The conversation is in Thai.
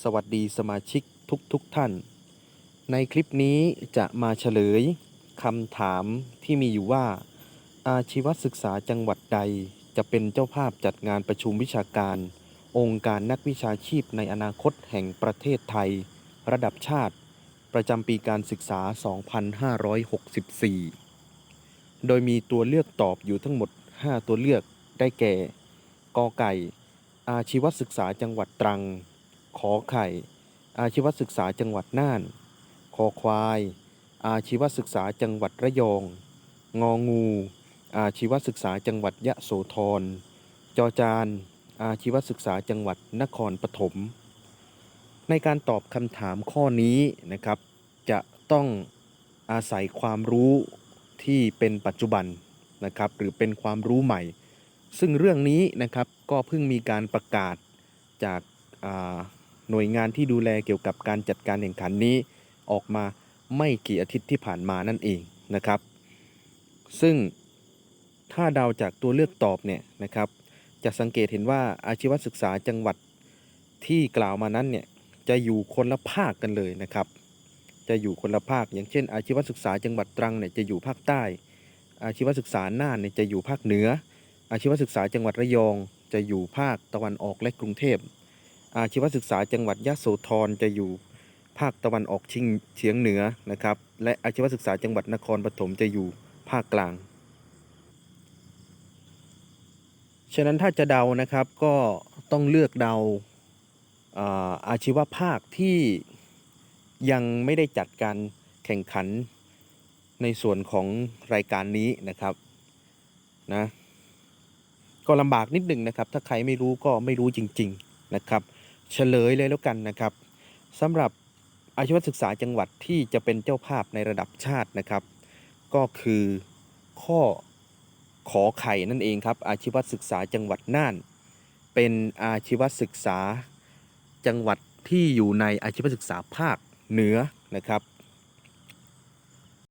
สวัสดีสมาชิกทุกทุกท่าน ในคลิปนี้จะมาเฉลยคำถามที่มีอยู่ว่า อาชีวศึกษาจังหวัดใดจะเป็นเจ้าภาพจัดงานประชุมวิชาการ องค์การนักวิชาชีพในอนาคตแห่งประเทศไทย ระดับชาติ ประจำปีการศึกษา 2564 โดยมีตัวเลือกตอบอยู่ทั้งหมด 5 ตัวเลือกได้แก่กอไก่ อาชีวศึกษาจังหวัดตรัง ขอไข่ อาชีวศึกษาจังหวัดน่าน คอควาย อาชีวศึกษาจังหวัดระยอง งองู อาชีวศึกษาจังหวัดยะโสธร จอจาน อาชีวศึกษาจังหวัดนครปฐม ในการตอบคำถามข้อนี้นะครับ จะต้องอาศัยความรู้ที่เป็นปัจจุบันนะครับ หรือเป็นความรู้ใหม่ ซึ่งเรื่องนี้นะครับก็เพิ่งมีการประกาศจากอ่า หน่วยงานที่ดูแลเกี่ยวกับการจัดการแข่งขันนี้ ออกมาไม่กี่อาทิตย์ที่ผ่านมานั่นเองนะครับ ซึ่งถ้าเดาจากตัวเลือกตอบเนี่ยนะครับ จะสังเกตเห็นว่าอาชีวศึกษาจังหวัดที่กล่าวมานั้นเนี่ยจะอยู่คนละภาคกันเลยนะครับ จะอยู่คนละภาค อย่างเช่น อาชีวศึกษาจังหวัดตรังเนี่ยจะอยู่ภาคใต้ อาชีวศึกษาน่านเนี่ยจะอยู่ภาคเหนือ อาชีวศึกษาจังหวัดระยอง จะอยู่ภาคตะวันออกและกรุงเทพ อาชีวศึกษาจังหวัดยะโสธรจะอยู่ภาคตะวันออกเฉียงเฉียงเหนือนะครับ และอาชีวศึกษาจังหวัดนครปฐมจะอยู่ภาคกลาง ฉะนั้นถ้าจะเดานะครับก็ต้องเลือกเดาอาอาชีวภาคที่ยังไม่ได้จัดการแข่งขันในส่วนของรายการนี้นะครับนะก็ลำบากนิดหนึ่งนะครับ ถ้าใครไม่รู้ก็ไม่รู้จริง ๆนะครับ เฉลยเลยแล้วกันนะครับสำหรับอาชีวศึกษาจังหวัดที่จะเป็นเจ้าภาพในระดับชาตินะครับ ก็คือข้อขอไข่นั่นเองครับ อาชีวศึกษาจังหวัดน่าน เป็นอาชีวศึกษาจังหวัดที่อยู่ในอาชีวศึกษาภาคเหนือนะครับ